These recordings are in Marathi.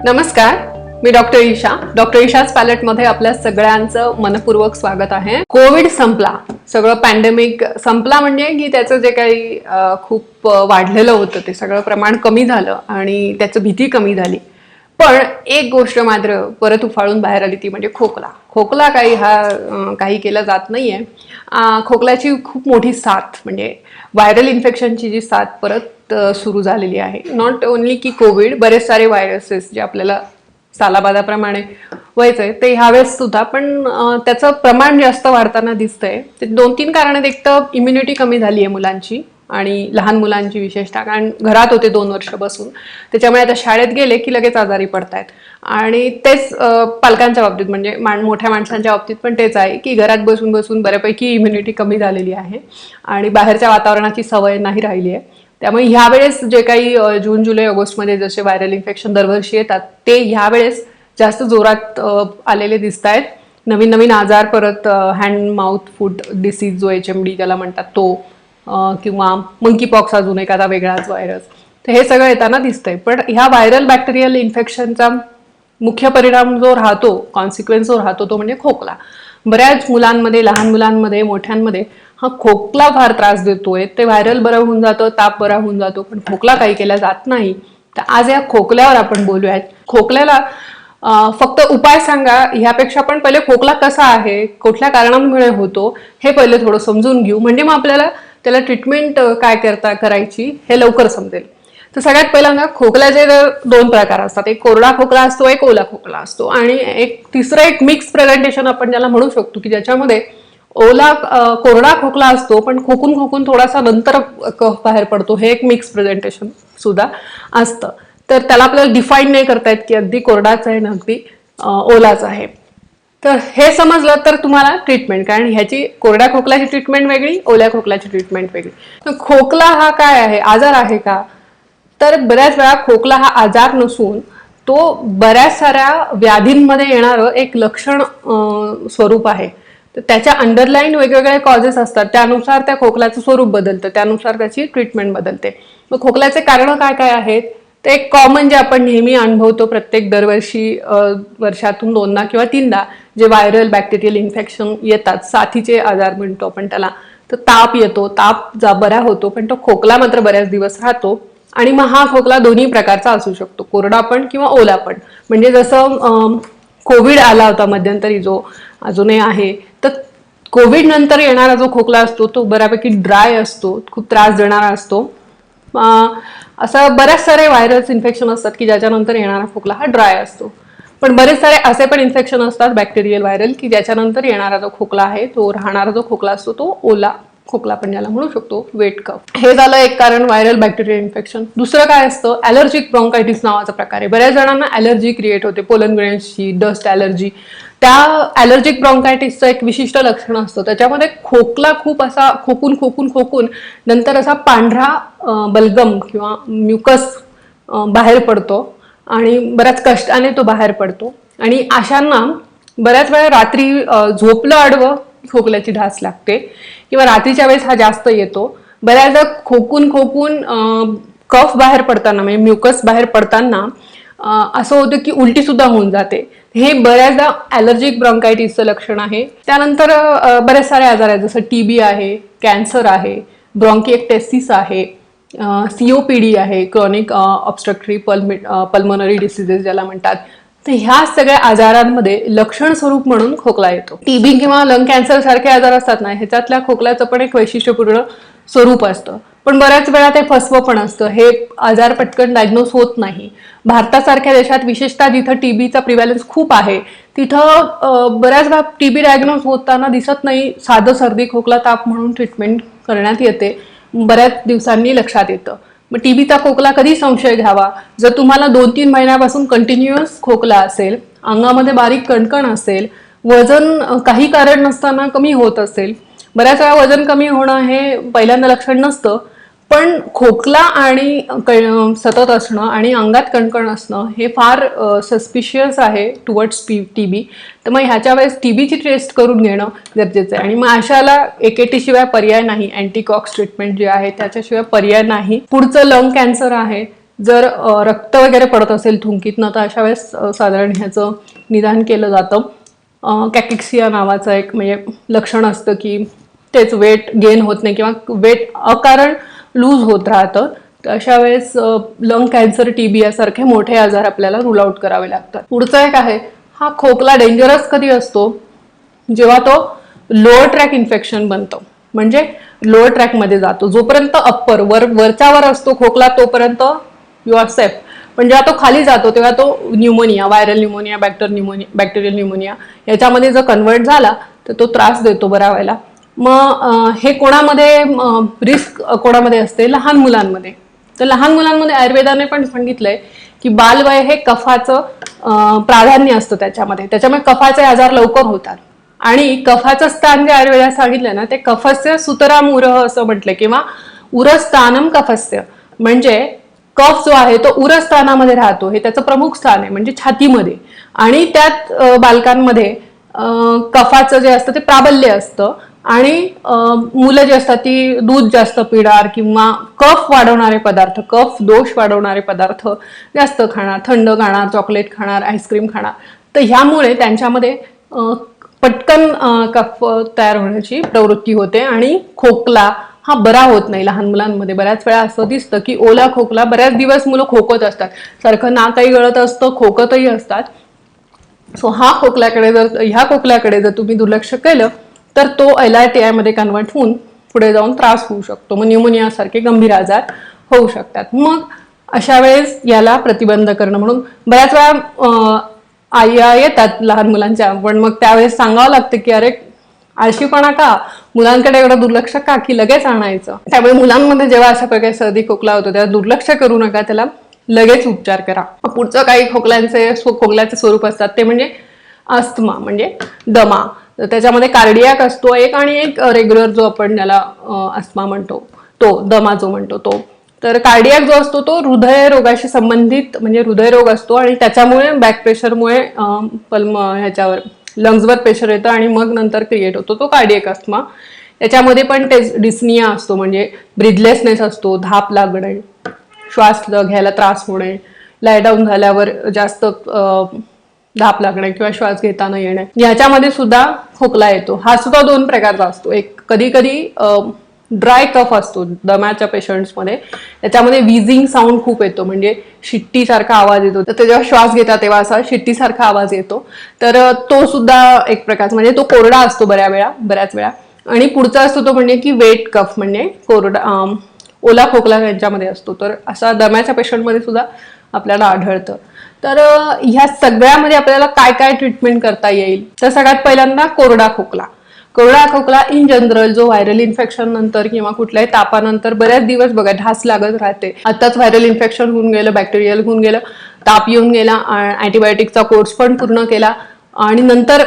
नमस्कार मी डॉक्टर ईशा. डॉक्टर ईशाच पॅलेटमध्ये आपल्या सगळ्यांचं मनपूर्वक स्वागत आहे. कोविड संपला. सगळं पॅन्डेमिक संपला म्हणजे की त्याचं जे काही खूप वाढलेलं होतं ते सगळं प्रमाण कमी झालं आणि त्याचं भीती कमी झाली. पण एक गोष्ट मात्र परत उफाळून बाहेर आली ती म्हणजे खोकला. खोकला काही हा काही केला जात नाहीये. आहे खोकल्याची खूप मोठी साथ म्हणजे व्हायरल इन्फेक्शनची जी साथ परत सुरू झालेली आहे. नॉट ओन्ली की कोविड बरेच सारे व्हायरसेस जे आपल्याला सालाबादाप्रमाणे आहे ते ह्यावेळेस सुद्धा पण त्याचं प्रमाण जास्त वाढताना दिसतंय. ते दोन तीन कारण एक तर इम्युनिटी कमी झाली आहे मुलांची. आणि लहान मुलांची विशेषतः कारण घरात होते दोन वर्ष बसून. त्याच्यामुळे आता शाळेत गेले की लगेच आजारी पडतायत. आणि तेच पालकांच्या बाबतीत म्हणजे मान मोठ्या माणसांच्या बाबतीत पण तेच आहे की घरात बसून बसून बऱ्यापैकी इम्युनिटी कमी झालेली आहे. आणि बाहेरच्या वातावरणाची सवय नाही राहिली आहे. त्यामुळे ह्यावेळेस जे काही जून जुलै ऑगस्टमध्ये जसे व्हायरल इन्फेक्शन दरवर्षी येतात ते ह्यावेळेस जास्त जोरात आलेले दिसत आहेत नवीन नवीन आजार परत हँड माउथ फूट डिसीज जो एच एम डी त्याला म्हणतात तो किंवा मंकी पॉक्स अजून एखादा वेगळाच व्हायरस तर हे सगळं येताना दिसतंय. पण ह्या व्हायरल बॅक्टेरियल इन्फेक्शनचा मुख्य परिणाम जो राहतो कॉन्सिक्वेन्स जो राहतो तो म्हणजे खोकला. बऱ्याच मुलांमध्ये लहान मुलांमध्ये मोठ्यांमध्ये हा खोकला फार त्रास देतोय. ते व्हायरल बरं होऊन जातं ताप बरा होऊन जातो पण खोकला काही केला जात नाही. तर आज या खोकल्यावर आपण बोलूयात. खोकल्याला फक्त उपाय सांगा. ह्यापेक्षा पण पहिले खोकला कसा आहे? कुठल्या कारणांमुळे होतो? हे पहिले थोडं समजून घेऊ. म्हणजे मग आपल्याला त्याला ट्रीटमेंट काय करता करायची हे लवकर समजेल. तर सगळ्यात पहिल्यांदा खोकल्याचे तर दोन प्रकार असतात. एक कोरडा खोकला असतो एक ओला खोकला असतो. आणि एक तिसरं एक मिक्स प्रेझेंटेशन आपण ज्याला म्हणू शकतो की ज्याच्यामध्ये ओला कोरडा खोकला असतो पण खोकून खोकून थोडासा नंतर कफ बाहेर पडतो. हे एक मिक्स प्रेझेंटेशन सुद्धा असतं. तर त्याला आपल्याला डिफाईन नाही करता येत की अगदी कोरडाच आहे ना अगदी ओलाच आहे. तर हे समजलं तर तुम्हाला ट्रीटमेंट कारण ह्याची कोरड्या खोकल्याची ट्रीटमेंट वेगळी ओल्या खोकल्याची ट्रीटमेंट वेगळी. तर खोकला हा काय आहे? आजार आहे का? तर बऱ्याच वेळा खोकला हा आजार नसून तो बऱ्याच साऱ्या व्याधींमध्ये येणारं एक लक्षण स्वरूप आहे. तर त्याच्या अंडरलाईन वेगवेगळे कॉजेस असतात. त्यानुसार त्या खोकल्याचं स्वरूप बदलतं. त्यानुसार त्याची ट्रीटमेंट बदलते. मग खोकल्याचे कारणं काय काय आहेत? ते एक कॉमन जे आपण नेहमी अनुभवतो प्रत्येक दरवर्षी वर्षातून दोनदा किंवा तीनदा जे व्हायरल बॅक्टेरियल इन्फेक्शन येतात साथीचे आजार म्हणतो आपण त्याला तर ताप येतो. ताप जा बरा होतो पण तो खोकला मात्र बऱ्याच दिवस राहतो. आणि मग हा खोकला दोन्ही प्रकारचा असू शकतो. कोरडा पण किंवा ओला पण. म्हणजे जसं कोविड आला होता मध्यंतरी जो अजूनही आहे तर कोविड नंतर येणारा जो खोकला असतो तो बऱ्यापैकी ड्राय असतो खूप त्रास देणारा असतो. असं बऱ्याच सारे व्हायरस इन्फेक्शन असतात की ज्याच्यानंतर येणारा खोकला हा ड्राय असतो. पण बरेच सारे असे पण इन्फेक्शन असतात बॅक्टेरियल व्हायरल की ज्याच्यानंतर येणारा जो खोकला आहे तो राहणारा जो खोकला असतो तो ओला खोकला आपण ज्याला म्हणू शकतो वेट कफ हे झालं एक कारण व्हायरल बॅक्टेरियल इन्फेक्शन दुसरं काय असतं? ॲलर्जिक ब्रॉन्कायटिस नावाचा प्रकार आहे. बऱ्याच जणांना ॲलर्जी क्रिएट होते. पोलन ग्रेन्सची डस्ट ॲलर्जी त्या ॲलर्जिक ब्रॉन्कायटिसचं एक विशिष्ट लक्षण असतं. त्याच्यामध्ये खोकला खूप असा खोकून खोकून खोकून नंतर असा पांढरा बलगम किंवा म्युकस बाहेर पडतो आणि बऱ्याच कष्टाने तो बाहेर पडतो. आणि अशांना बऱ्याच वेळा रात्री झोपलं आडवं खोकल्याची ढास लागते किंवा रात्रीच्या वेळेस हा जास्त येतो. बऱ्याचदा खोकून खोकून कफ बाहेर पडताना म्हणजे म्युकस बाहेर पडताना असं होतं की उलटी सुद्धा होऊन जाते. हे बऱ्याचदा ॲलर्जिक ब्रॉन्कायटिसचं लक्षण आहे. त्यानंतर बरेच सारे आजार आहेत जसं टी बी आहे कॅन्सर आहे ब्रॉन्किएक्टेसिस आहे सीओपीडी आहे क्रॉनिक ऑब्स्ट्रक्टरी पल्मि पल्मोनरी डिसिजेस ज्याला म्हणतात. तर ह्या सगळ्या आजारांमध्ये लक्षण स्वरूप म्हणून खोकला येतो. टीबी किंवा लंग कॅन्सर सारखे आजार असतात ना ह्याच्यातल्या खोकल्याचं पण एक वैशिष्ट्यपूर्ण स्वरूप असतं. पण बऱ्याच वेळा ते फसवं पण असतं. हे आजार पटकन डायग्नोस होत नाही. भारतासारख्या देशात विशेषतः जिथं टीबीचा प्रिव्हॅलन्स खूप आहे तिथं बऱ्याच वेळा टीबी डायग्नोस होताना दिसत नाही साधं सर्दी खोकला ताप म्हणून ट्रीटमेंट करण्यात येते. बऱ्याच दिवसांनी लक्षात येतं. मग टीबीचा खोकला कधी संशय घ्यावा? जर तुम्हाला दोन तीन महिन्यापासून कंटिन्युअस खोकला असेल अंगामध्ये बारीक कणकण असेल वजन काही कारण नसताना कमी होत असेल बऱ्याच वेळा वजन कमी होणं हे पहिल्यांदा लक्षण नसतं. पण खोकला आणि सतत असणं आणि अंगात कणकण असणं हे फार सस्पिशियस आहे टुवर्ड्स पी टी बी तर मग ह्याच्या वेळेस टी बीची टेस्ट करून घेणं गरजेचं आहे. आणि मग अशाला एकेटी शिवाय पर्याय नाही. अँटीकॉक्स ट्रीटमेंट जे आहे त्याच्याशिवाय पर्याय नाही. पुढचं लंग कॅन्सर आहे. जर रक्त वगैरे पडत असेल थुंकीतनं तर अशा वेळेस साधारण ह्याचं निदान केलं जातं. कॅकिक्सिया नावाचं एक म्हणजे लक्षण असतं की तेच वेट गेन होत नाही किंवा वेट अकारण लूज होत राहतं. तर अशा वेळेस लंग कॅन्सर टीबी यासारखे मोठे आजार आपल्याला रूल आउट करावे लागतात. पुढचं एक आहे हा खोकला डेंजरस कधी असतो? जेव्हा तो लोअर ट्रॅक इन्फेक्शन बनतो. म्हणजे लोअर ट्रॅकमध्ये जातो. जोपर्यंत अप्पर वर वरच्या वर असतो खोकला तोपर्यंत यू आर सेफ पण जेव्हा तो खाली जातो तेव्हा तो न्यूमोनिया व्हायरल न्यूमोनिया बॅक्टर न्यूमोनिया बॅक्टेरियल न्यूमोनिया याच्यामध्ये जर कन्वर्ट झाला तर तो त्रास देतो बरा व्हायला मग हे कोणामध्ये रिस्क कोणामध्ये असते? लहान मुलांमध्ये. तर लहान मुलांमध्ये आयुर्वेदाने पण सांगितलंय की बालवय हे कफाचं प्राधान्य असतं त्याच्यामध्ये. त्याच्यामुळे कफाचे आजार लवकर होतात. आणि कफाचं स्थान जे आयुर्वेदात सांगितलं ना ते कफस्य सुतराम उरह असं म्हटलं किंवा उरस्थानम कफस्य. म्हणजे कफ जो आहे तो उरस्थानामध्ये राहतो. हे त्याचं प्रमुख स्थान आहे म्हणजे छातीमध्ये. आणि त्यात बालकांमध्ये कफाचं जे असतं ते प्राबल्य असतं. आणि मुलं जी असतात ती दूध जास्त पिणार किंवा कफ वाढवणारे पदार्थ कफ दोष वाढवणारे पदार्थ जास्त खाणार थंड खाणार चॉकलेट खाणार आईस्क्रीम खाणार. तर ह्यामुळे त्यांच्यामध्ये पटकन कफ तयार होण्याची प्रवृत्ती होते आणि खोकला हा बरा होत नाही. लहान मुलांमध्ये बऱ्याच वेळा असं दिसतं की ओला खोकला बऱ्याच दिवस मुलं खोकत असतात. सारखं नाकही गळत असतं खोकतही असतात. सो हा खोकल्याकडे जर ह्या खोकल्याकडे जर तुम्ही दुर्लक्ष केलं तर तो एल आय टी आयमध्ये कन्वर्ट होऊन पुढे जाऊन त्रास होऊ शकतो. मग न्यूमोनिया सारखे गंभीर आजार होऊ शकतात. मग अशा वेळेस याला प्रतिबंध करणं म्हणून बऱ्याच वेळा अं, आया येतात लहान मुलांच्या पण मग त्यावेळेस सांगावं लागतं की अरे आळशीपणा का? मुलांकडे एवढं दुर्लक्ष का की लगेच आणायचं? त्यामुळे मुलांमध्ये जेव्हा अशा प्रकारे सर्दी खोकला होतो तेव्हा दुर्लक्ष करू नका. त्याला लगेच उपचार करा. पुढचं काही खोकल्यांचे खोकल्याचे स्वरूप असतात. ते म्हणजे अस्थमा म्हणजे दमा. तर त्याच्यामध्ये कार्डियाक असतो एक आणि एक रेग्युलर जो आपण त्याला अस्मा म्हणतो तो दमा जो म्हणतो तो. तर कार्डियाक जो असतो तो हृदयरोगाशी संबंधित म्हणजे हृदयरोग असतो आणि त्याच्यामुळे बॅक प्रेशरमुळे पल्म ह्याच्यावर लंग्सवर प्रेशर येतं आणि मग नंतर क्रिएट होतो तो कार्डियक अस्मा त्याच्यामध्ये पण ते डिस्निया असतो म्हणजे ब्रिदलेसनेस असतो धाप लागणे श्वास घ्यायला त्रास होणे लायडाऊन झाल्यावर जास्त धाप लागणे किंवा श्वास घेताना येणे. याच्यामध्ये सुद्धा खोकला येतो. हा सुद्धा दोन प्रकारचा असतो. एक कधी कधी ड्राय कफ असतो दम्याच्या पेशंट्समध्ये त्याच्यामध्ये विझिंग साऊंड खूप येतो. म्हणजे शिट्टीसारखा आवाज येतो. तर ते जेव्हा श्वास घेतात तेव्हा असा शिट्टीसारखा आवाज येतो. तर तो सुद्धा एक प्रकारचा म्हणजे तो कोरडा असतो बऱ्या वेळा बऱ्याच वेळा. आणि पुढचा असतो तो म्हणजे की वेट कफ म्हणजे कोरडा ओला खोकला यांच्यामध्ये असतो. तर असा दम्याच्या पेशंटमध्ये सुद्धा आपल्याला आढळतं. तर ह्या सगळ्यामध्ये आपल्याला काय काय ट्रीटमेंट करता येईल? तर सगळ्यात पहिल्यांदा कोरडा खोकला. कोरडा खोकला इन जनरल जो व्हायरल इन्फेक्शन नंतर किंवा कुठल्याही तापानंतर बऱ्याच दिवस बघा ढास लागत राहते. आताच व्हायरल इन्फेक्शन होऊन गेलं बॅक्टेरियल होऊन गेलं ताप येऊन गेला अँटीबायोटिकचा कोर्स पण पूर्ण केला आणि नंतर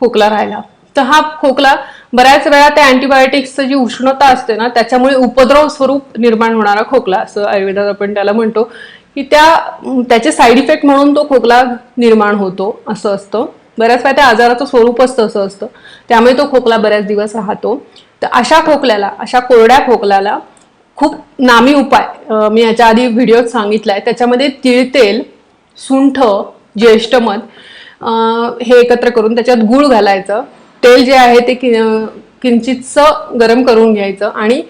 खोकला राहिला. तर हा खोकला बऱ्याच वेळा त्या अँटीबायोटिक्सचं जी उष्णता असते ना त्याच्यामुळे उपद्रव स्वरूप निर्माण होणारा खोकला असं आयुर्वेदात आपण त्याला म्हणतो. की त्या त्याचे साईड इफेक्ट म्हणून तो खोकला निर्माण होतो असं असतं. बऱ्याच वेळा त्या आजाराचं स्वरूपच तसं असतं. त्यामुळे तो खोकला बऱ्याच दिवस राहतो. तर अशा खोकल्याला अशा कोरड्या खोकल्याला खूप नामी उपाय मी याच्या आधी व्हिडिओत आहे त्याच्यामध्ये तिळतेल सुंठ ज्येष्ठमध हे एकत्र करून त्याच्यात गूळ घालायचं. तेल जे आहे ते कि किंचितचं गरम करून घ्यायचं. आणि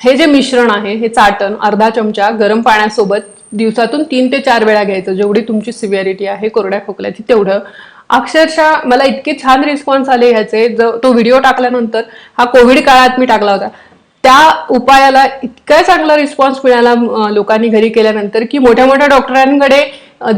हे जे मिश्रण आहे हे चाटण अर्धा चमचा गरम पाण्यासोबत दिवसातून तीन ते चार वेळा घ्यायचं. जेवढी तुमची सिव्हिअरिटी आहे कोरड्या खोकल्याची तेवढं. अक्षरशः मला इतके छान रिस्पॉन्स आले ह्याचे. जो तो व्हिडिओ टाकल्यानंतर हा कोविड काळात मी टाकला होता. त्या उपायाला इतका चांगला रिस्पॉन्स मिळाला लोकांनी घरी केल्यानंतर की मोठ्या मोठ्या डॉक्टरांकडे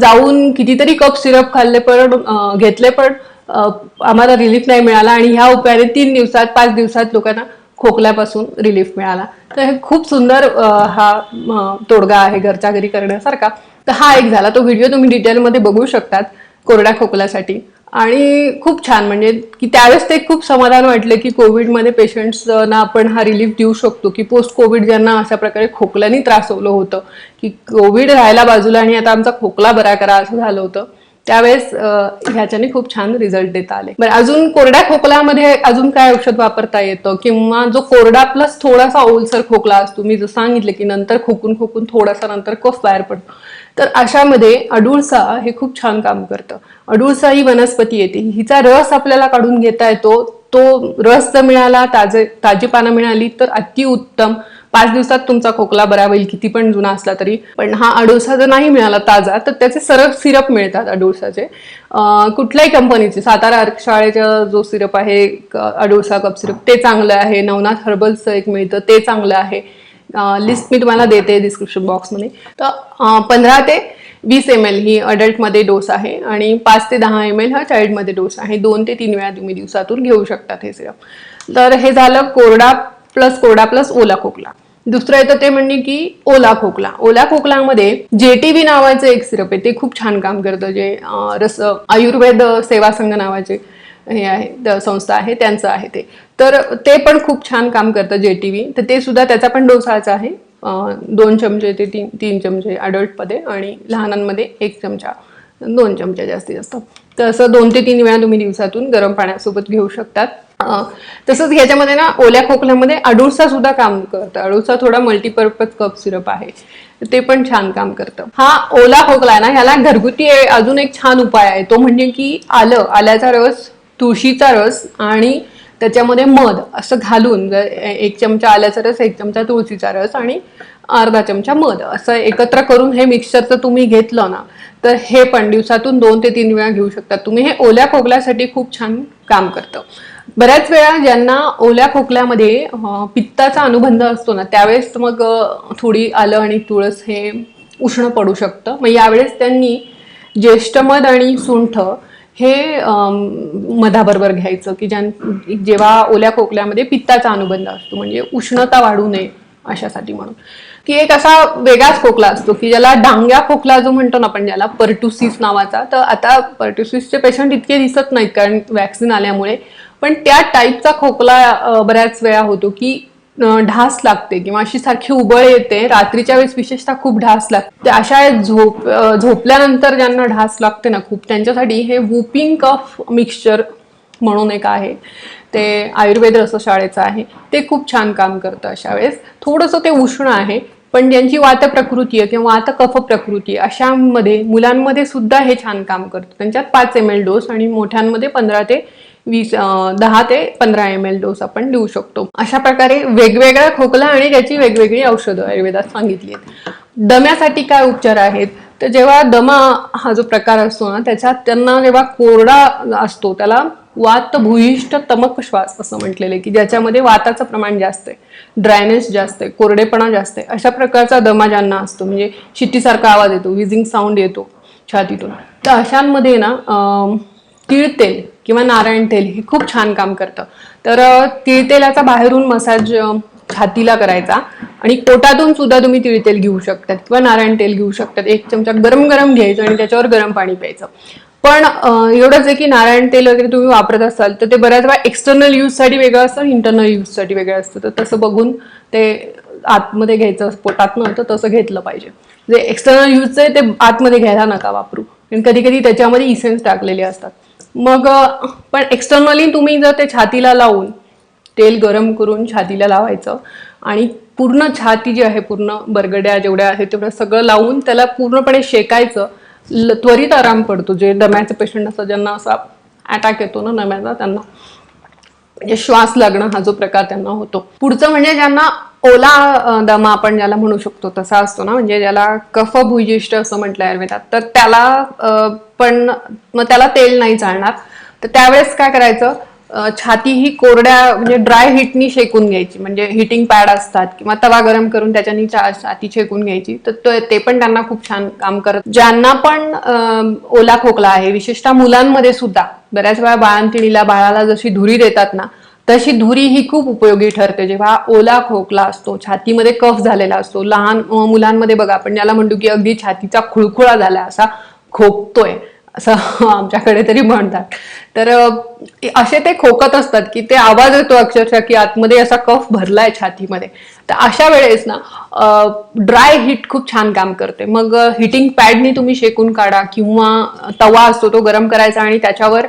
जाऊन कितीतरी कप सिरप खाल्ले पण घेतले पण आम्हाला रिलीफ नाही मिळाला. आणि ह्या उपायाने तीन दिवसात पाच दिवसात लोकांना खोकल्यापासून रिलीफ मिळाला. तर हे खूप सुंदर हा तोडगा आहे घरच्या घरी करण्यासारखा. तर हा एक झाला. तो व्हिडिओ तुम्ही डिटेलमध्ये बघू शकतात कोरड्या खोकल्यासाठी. आणि खूप छान म्हणजे की त्यावेळेस ते खूप समाधान वाटले की कोविडमध्ये पेशंट्सना आपण हा रिलीफ देऊ शकतो की पोस्ट कोविड ज्यांना अशा प्रकारे खोकल्याने त्रासवलं होतं की कोविड राहायला बाजूला आणि आता आमचा खोकला बरा करा असं झालं होतं. त्यावेळेस ह्याच्याने खूप छान रिझल्ट देता आले. बरं अजून कोरड्या खोकल्यामध्ये अजून काय औषध वापरता येतं? किंवा जो कोरडा प्लस थोडासा ओलसर खोकला असतो मी जसं सांगितलं की नंतर खोकून खोकून थोडासा नंतर कफ बाहेर पडतो. तर अशामध्ये अडुळसा हे खूप छान काम करतं. अडुळसा ही वनस्पती येते. हिचा रस आपल्याला काढून घेता येतो. तो रस जर मिळाला ताजे ताजी पानं मिळाली तर अतिउत्तम पाच दिवसात तुमचा खोकला बरा होईल किती पण जुना असला तरी. पण हा अडुळसा जर नाही मिळाला ताजा तर त्याचे सरळ सिरप मिळतात अडुळसाचे कुठल्याही कंपनीचे सातारा अर्क शाळेचा जो सिरप आहे अडोसा अडुळसा कप सिरप ते चांगलं आहे. नवनाथ हर्बल्सचं एक मिळतं ते चांगलं आहे. लिस्ट मी तुम्हाला देते डिस्क्रिप्शन बॉक्समध्ये तर पंधरा ते वीस एम एल ही अडल्टमध्ये डोस आहे आणि पाच ते दहा एम एल हा चाइल्डमध्ये डोस आहे. दोन ते तीन वेळा तुम्ही दिवसातून घेऊ शकतात हे सिरप. तर हे झालं कोरडा प्लस कोरडा प्लस ओला खोकला. दुसरं येतं ते म्हणजे की ओला खोकला. ओला खोकल्यामध्ये जेटीबी नावाचं एक सिरप आहे ते खूप छान काम करतं. जे रस आयुर्वेद सेवा संघ नावाचे हे आहे संस्था आहे त्यांचं आहे ते. तर ते पण खूप छान काम करतं जे टी तर ते सुद्धा त्याचा पण डोसाचा आहे. दोन चमचे ते तीन तीन चमचे अडल्टमध्ये आणि लहानांमध्ये एक चमचा दोन चमचे जास्तीत जास्त. तर असं दोन ते तीन वेळा तुम्ही दिवसातून गरम पाण्यासोबत घेऊ शकतात. तसंच ह्याच्यामध्ये ना ओल्या खोकल्यामध्ये अडुळसा सुद्धा काम करतं. अडुळसा थोडा मल्टीपर्पज कप सिरप आहे. ते पण छान काम करतं. हा ओला खोकला आहे ना ह्याला घरगुती अजून एक छान उपाय आहे. तो म्हणजे की आलं आल्याचा रस तुळशीचा रस आणि त्याच्यामध्ये मध असं घालून एक चमचा आल्याचा रस एक चमचा तुळशीचा रस आणि अर्धा चमचा मध असं एकत्र करून हे मिक्सरचं तुम्ही घेतलं ना तर हे पण दिवसातून दोन ते तीन वेळा घेऊ शकता. तुम्ही हे ओल्या खोकल्यासाठी खूप छान काम करतं. बऱ्याच वेळा ज्यांना ओल्या खोकल्यामध्ये पित्ताचा अनुबंध असतो ना त्यावेळेस मग थोडी आलं आणि तुळस हे उष्ण पडू शकतं. मग यावेळेस त्यांनी ज्येष्ठ मध आणि सुंठ हे मधाबरोबर घ्यायचं की ज्यां जेव्हा ओल्या खोकल्यामध्ये पित्ताचा अनुबंध असतो म्हणजे उष्णता वाढू नये अशासाठी म्हणून. की एक असा वेगळाच खोकला असतो की ज्याला डांग्या खोकला जो म्हणतो ना आपण ज्याला पर्टुसिस नावाचा तर आता पर्टुसिसचे पेशंट इतके दिसत नाहीत कारण वॅक्सिन आल्यामुळे. पण त्या टाईपचा खोकला बऱ्याच वेळा होतो की ढास लागते किंवा अशी सारखी उबळ येते. रात्रीच्या वेळेस विशेषतः खूप ढास लागते. अशा झोप झोपल्यानंतर ज्यांना ढास लागते ना खूप त्यांच्यासाठी हे वुपिंग कफ मिक्सचर म्हणून एक आहे. ते आयुर्वेद रसशाळेचं आहे. ते खूप छान काम करतं अशा वेळेस. थोडंसं ते उष्ण आहे. पण ज्यांची वात प्रकृती आहे किंवा वात कफ प्रकृती अशामध्ये मुलांमध्ये सुद्धा हे छान काम करतं. त्यांच्यात पाच एम एल डोस आणि मोठ्यांमध्ये पंधरा ते वीस दहा ते पंधरा एम एल डोस आपण देऊ शकतो. अशा प्रकारे वेगवेगळ्या खोकला आणि त्याची वेगवेगळी औषधं आयुर्वेदात सांगितली आहेत. दम्यासाठी काय उपचार आहेत? तर जेव्हा दमा हा जो प्रकार असतो ना त्याच्यात त्यांना जेव्हा कोरडा असतो त्याला वात भूयिष्ठ तमक श्वास असं म्हटलेलं की ज्याच्यामध्ये वाताचं प्रमाण जास्त आहे ड्रायनेस जास्त आहे कोरडेपणा जास्त आहे अशा प्रकारचा दमा ज्यांना असतो म्हणजे शिट्टीसारखा आवाज येतो विझिंग साऊंड येतो छातीतून. तर अशांमध्ये ना अं, तीळ तेल किंवा नारायण तेल हे खूप छान काम करतं. तर तिळतेलाचा तीळ तेलाचा बाहेरून मसाज छातीला करायचा आणि पोटातून सुद्धा तुम्ही तिळतेल घेऊ शकतात किंवा नारायण तेल घेऊ शकतात. एक चमचा गरम गरम घ्यायचं आणि त्याच्यावर गरम पाणी प्यायचं. पण एवढंच आहे की नारायण तेल वगैरे तुम्ही वापरत असाल तर ते बऱ्याच वेळा एक्सटर्नल यूजसाठी वेगळं असतं इंटरनल यूजसाठी वेगळं असतं. तर तसं बघून ते आतमध्ये घ्यायचं पोटातनं तर तसं घेतलं पाहिजे. जे एक्सटर्नल यूजचं आहे ते आतमध्ये घ्यायला नका वापरू. कारण कधी कधी त्याच्यामध्ये इसेन्स टाकलेले असतात. मग पण एक्सटर्नली तुम्ही जर ते छातीला लावून तेल गरम करून छातीला लावायचं आणि पूर्ण छाती जी आहे पूर्ण बरगड्या जेवढ्या आहेत तेवढं सगळं लावून त्याला पूर्णपणे शेकायचं त्वरित आराम पडतो. जे दम्याचे पेशंट असतात ज्यांना असा अटॅक येतो ना दम्याचा त्यांना. म्हणजे श्वास लागणं हा जो प्रकार त्यांना होतो. पुढचं म्हणजे ज्यांना ओला दमा आपण ज्याला म्हणू शकतो तसा असतो ना. म्हणजे ज्याला कफ भूयिष्ठ असं म्हटलं आयुर्वेदात. तर त्याला पण मग त्याला तेल नाही चालणार. तर त्यावेळेस काय करायचं? छाती ही कोरड्या म्हणजे ड्राय हिटनी शेकून घ्यायची. म्हणजे हिटिंग पॅड असतात किंवा तवा गरम करून त्याच्यानी छाती शेकून घ्यायची. तर ते पण त्यांना खूप छान काम करत. ज्यांना पण ओला खोकला आहे विशेषतः मुलांमध्ये सुद्धा बऱ्याच वेळा बाळंतिणीला बाळाला जशी धुरी देतात ना तशी धुरी ही खूप उपयोगी ठरते. जेव्हा ओला खोकला असतो छातीमध्ये कफ झालेला असतो लहान मुलांमध्ये बघा आपण ज्याला म्हणतो की अगदी छातीचा खुळखुळा झाला असा खोकतोय. असं आमच्याकडे तरी म्हणतात. तर असे ते खोकत असतात की ते आवाज येतो अक्षरशः की आतमध्ये असा कफ भरलाय छातीमध्ये. तर अशा वेळेस ना ड्राय हीट खूप छान काम करते. मग हिटिंग पॅडनी तुम्ही शेकून काढा किंवा तवा असतो तो गरम करायचा आणि त्याच्यावर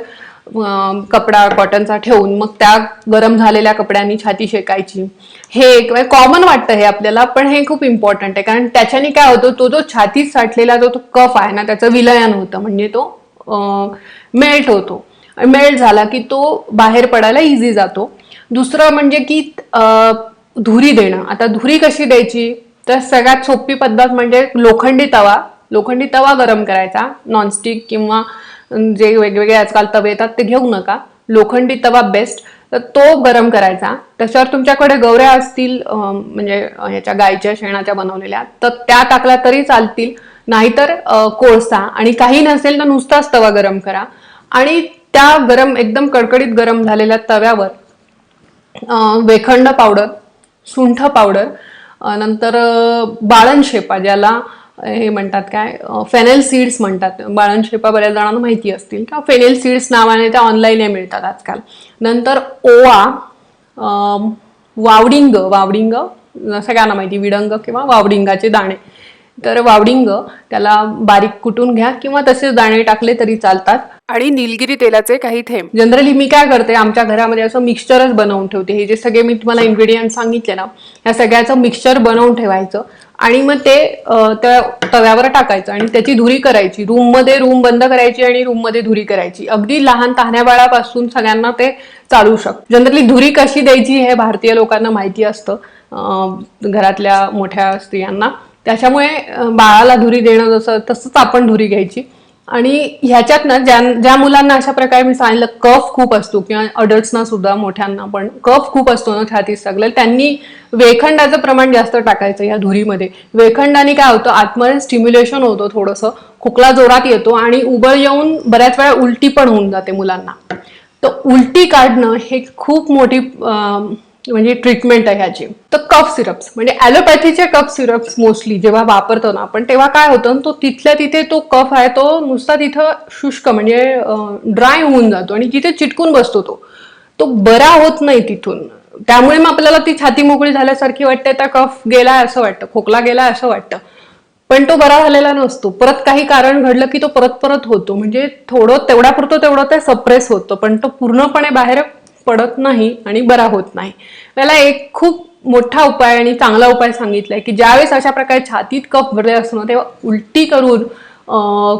कपडा कॉटनचा ठेवून मग त्या गरम झालेल्या कपड्यांनी छाती शेकायची. हे एक म्हणजे कॉमन वाटतं हे आपल्याला पण हे खूप इम्पॉर्टंट आहे. कारण त्याच्याने काय होतं तो जो छातीत साठलेला जो तो कफ आहे ना त्याचं विलयन होतं. म्हणजे तो मेल्ट होतो. मेल्ट झाला की तो बाहेर पडायला इझी जातो. दुसरं म्हणजे की धुरी देणं. आता धुरी कशी द्यायची? तर सगळ्यात सोपी पद्धत म्हणजे लोखंडी तवा. लोखंडी तवा गरम करायचा. नॉनस्टिक किंवा जे वेगवेगळे आजकाल तवे येतात ते घेऊ नका. लोखंडी तवा बेस्ट तर तो गरम करायचा. त्याच्यावर तुमच्याकडे गवऱ्या असतील म्हणजे ह्याच्या गायच्या शेणाच्या बनवलेल्या तर त्या टाकल्या तरी चालतील. नाहीतर कोळसा. आणि काही नसेल तर नुसताच तवा गरम करा. आणि त्या गरम एकदम कडकडीत गरम झालेल्या तव्यावर वेखंड पावडर सुंठ पावडर नंतर बाळणशेपा बाळण शेपा ज्याला हे म्हणतात काय फेनेल सीड्स म्हणतात. बाळण शेपा बऱ्याच जणांना माहिती असतील. किंवा फेनेल सीड्स नावाने त्या ऑनलाईन मिळतात आजकाल. नंतर ओवा वावडिंग वावडिंग सगळ्यांना माहिती विडंग किंवा वावडिंगाचे दाणे. तर वावडिंग त्याला बारीक कुटून घ्या किंवा तसेच दाणे टाकले तरी चालतात. आणि निलगिरी तेलाचे काही थेंब. जनरली मी काय करते आमच्या घरामध्ये असं मिक्सचरच बनवून ठेवते. हे जे सगळे मी तुम्हाला इन्ग्रेडियंट सांगितले ना या सगळ्याचं मिक्सचर बनवून ठेवायचं. आणि मग ते त्या तव्यावर टाकायचं आणि त्याची धुरी करायची. रूममध्ये रूम बंद करायची आणि रूममध्ये धुरी करायची. अगदी लहान तान्ह्या बाळापासून सगळ्यांना ते चालू शकतं. जनरली धुरी कशी द्यायची हे भारतीय लोकांना माहिती असतं घरातल्या मोठ्या स्त्रियांना. त्याच्यामुळे बाळाला धुरी देणं जसं तसंच आपण धुरी घ्यायची. आणि ह्याच्यात ना ज्या ज्या मुलांना अशा प्रकारे मी सांगितलं कफ खूप असतो किंवा अडल्ट्सना सुद्धा मोठ्यांना पण कफ खूप असतो ना छातीत सगळं त्यांनी वेखंडाचं प्रमाण जास्त टाकायचं या धुरीमध्ये. वेखंडाने काय होतं आतमध्ये स्टिम्युलेशन होतं थोडंसं खोकला जोरात येतो आणि उबळ येऊन बऱ्याच वेळा उलटी पण होऊन जाते मुलांना. तर उलटी काढणं हे खूप मोठी म्हणजे ट्रीटमेंट आहे ह्याची. तर कफ सिरप्स म्हणजे ॲलोपॅथीचे कफ सिरप्स मोस्टली जेव्हा वापरतो ना आपण तेव्हा काय होतं ना, तो तिथल्या तिथे तो कफ आहे तो नुसता तिथं शुष्क म्हणजे ड्राय होऊन जातो आणि तिथे चिटकून बसतो तो. तो बरा होत नाही तिथून. त्यामुळे मग आपल्याला ती छाती मोकळी झाल्यासारखी वाटते त्या कफ गेलाय असं वाटतं खोकला गेलाय असं वाटतं. पण तो बरा झालेला नसतो. परत काही कारण घडलं की तो परत परत होतो. म्हणजे थोडं तेवढ्यापुरतं तेवढं ते सप्रेस होतं पण तो पूर्णपणे बाहेर पडत नाही आणि बरा होत नाही. त्याला एक खूप मोठा उपाय आणि चांगला उपाय सांगितलाय की ज्यावेळेस अशा प्रकारे छातीत कफ भरले असतो ना तेव्हा उलटी करून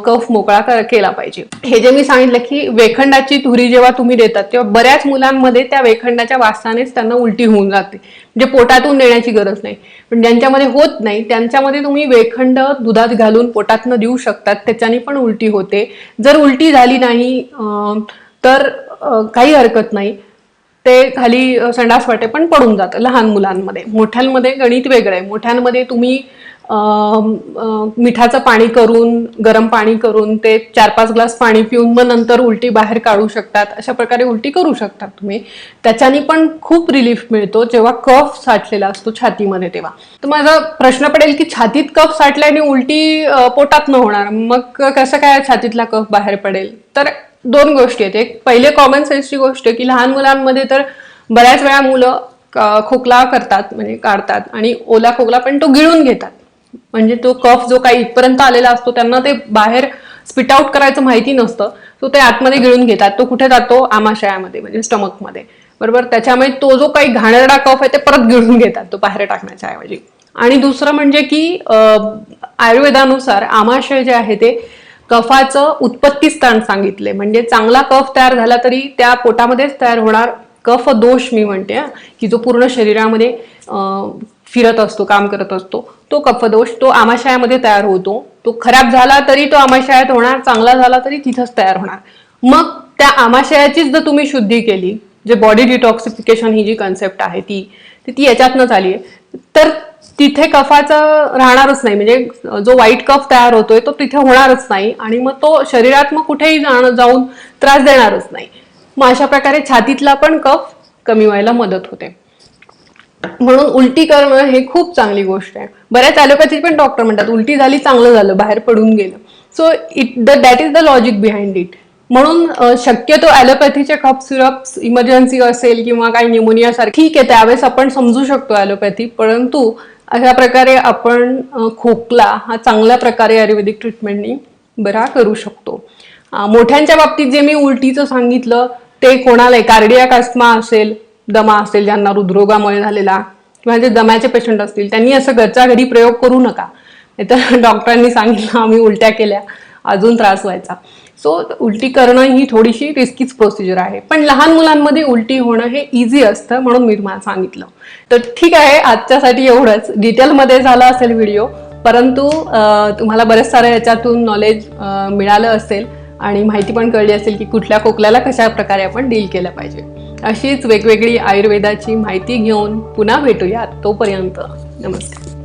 कफ मोकळा कर- केला पाहिजे. हे जे मी सांगितलं की वेखंडाची धुरी जेव्हा तुम्ही देतात तेव्हा बऱ्याच मुलांमध्ये त्या वेखंडाच्या वासानेच त्यांना उलटी होऊन जाते. म्हणजे पोटातून देण्याची गरज नाही. पण ज्यांच्यामध्ये होत नाही त्यांच्यामध्ये तुम्ही वेखंड दुधात घालून पोटातनं देऊ शकतात त्याच्याने पण उलटी होते. जर उलटी झाली नाही तर काही हरकत नाही. ते खाली संडास वाटे पण पडून जातं लहान मुलांमध्ये. मोठ्यांमध्ये गणित वेगळं आहे. मोठ्यांमध्ये तुम्ही मिठाचं पाणी करून गरम पाणी करून ते चार पाच ग्लास पाणी पिऊन मग नंतर उलटी बाहेर काढू शकतात. अशा प्रकारे उलटी करू शकतात तुम्ही. त्याच्यानी पण खूप रिलीफ मिळतो. जेव्हा कफ साठलेला असतो छातीमध्ये तेव्हा. तर माझा प्रश्न पडेल की छातीत कफ साठल्याने उलटी पोटात न होणार. मग कसं काय छातीतला कफ बाहेर पडेल? तर दोन गोष्टी आहेत. एक पहिले कॉमन सेन्सची गोष्ट आहे की लहान मुलांमध्ये तर बऱ्याच वेळा मुलं खोकला करतात म्हणजे काढतात आणि ओला खोकला पण तो गिळून घेतात. म्हणजे तो कफ जो काही इथपर्यंत आलेला असतो त्यांना ते बाहेर स्पिट आउट करायचं माहिती नसतं. तो ते आतमध्ये गिळून घेतात. तो कुठे जातो? आमाशयामध्ये म्हणजे स्टमकमध्ये बरोबर? त्याच्यामुळे तो जो काही घाणेरडा कफ आहे ते परत गिळून घेतात तो बाहेर टाकण्याच्या ऐवजी. आणि दुसरं म्हणजे की आयुर्वेदानुसार आमाशय जे आहे ते कफाचं उत्पत्ती स्थान सांगितले. म्हणजे चांगला कफ तयार झाला तरी त्या पोटामध्येच तयार होणार कफ दोष मी म्हणते हा, की जो पूर्ण शरीरामध्ये फिरत असतो काम करत असतो तो कफदोष तो आमाशयामध्ये तयार होतो. तो खराब झाला तरी तो आमाशयात होणार चांगला झाला तरी तिथंच तयार होणार. मग त्या आमाशयाचीच जर तुम्ही शुद्धी केली जे बॉडी डिटॉक्सिफिकेशन ही जी कन्सेप्ट आहे ती ती याच्यातनं झाली आहे तर तिथे कफाचं राहणारच नाही. म्हणजे जो वाईट कफ तयार होतोय तो तिथे होणारच नाही आणि मग तो शरीरात मग कुठेही जाऊन त्रास देणारच नाही. मग अशा प्रकारे छातीतला पण कफ कमी व्हायला मदत होते. म्हणून उलटी करणं हे खूप चांगली गोष्ट आहे. बऱ्याच ॲलोपॅथी पण डॉक्टर म्हणतात उलटी झाली चांगलं झालं बाहेर पडून गेलं. So it the that is the logic behind it म्हणून शक्यतो ॲलोपॅथीचे कप सिरप्स इमर्जन्सी असेल किंवा काही न्युमोनिया सारखी ठीक आहे त्यावेळेस आपण समजू शकतो ॲलोपॅथी परंतु अशा प्रकारे आपण खोकला हा चांगल्या प्रकारे आयुर्वेदिक ट्रीटमेंटनी बरा करू शकतो. मोठ्यांच्या बाबतीत जे मी उलटीचं सांगितलं ते कोणाला कार्डियाक अस्थमा असेल दमा असेल ज्यांना हृदरोगामुळे झालेला किंवा जे दम्याचे पेशंट असतील त्यांनी असं घरच्या घरी प्रयोग करू नका. तर डॉक्टरांनी सांगितलं आम्ही उलट्या केल्या अजून त्रास व्हायचा. सो उलटी करणं ही थोडीशी रिस्कीच प्रोसिजर आहे. पण लहान मुलांमध्ये उलटी होणं हे इझी असतं म्हणून मी तुम्हाला सांगितलं. तर ठीक आहे आजच्यासाठी एवढंच. डिटेलमध्ये झाला असेल व्हिडिओ परंतु तुम्हाला बरेच सारं याच्यातून नॉलेज मिळालं असेल आणि माहिती पण कळली असेल की कुठल्या खोकल्याला कशा प्रकारे आपण डील केलं पाहिजे. अशीच वेगवेगळी आयुर्वेदाची माहिती घेऊन पुन्हा भेटूयात तोपर्यंत. नमस्कार.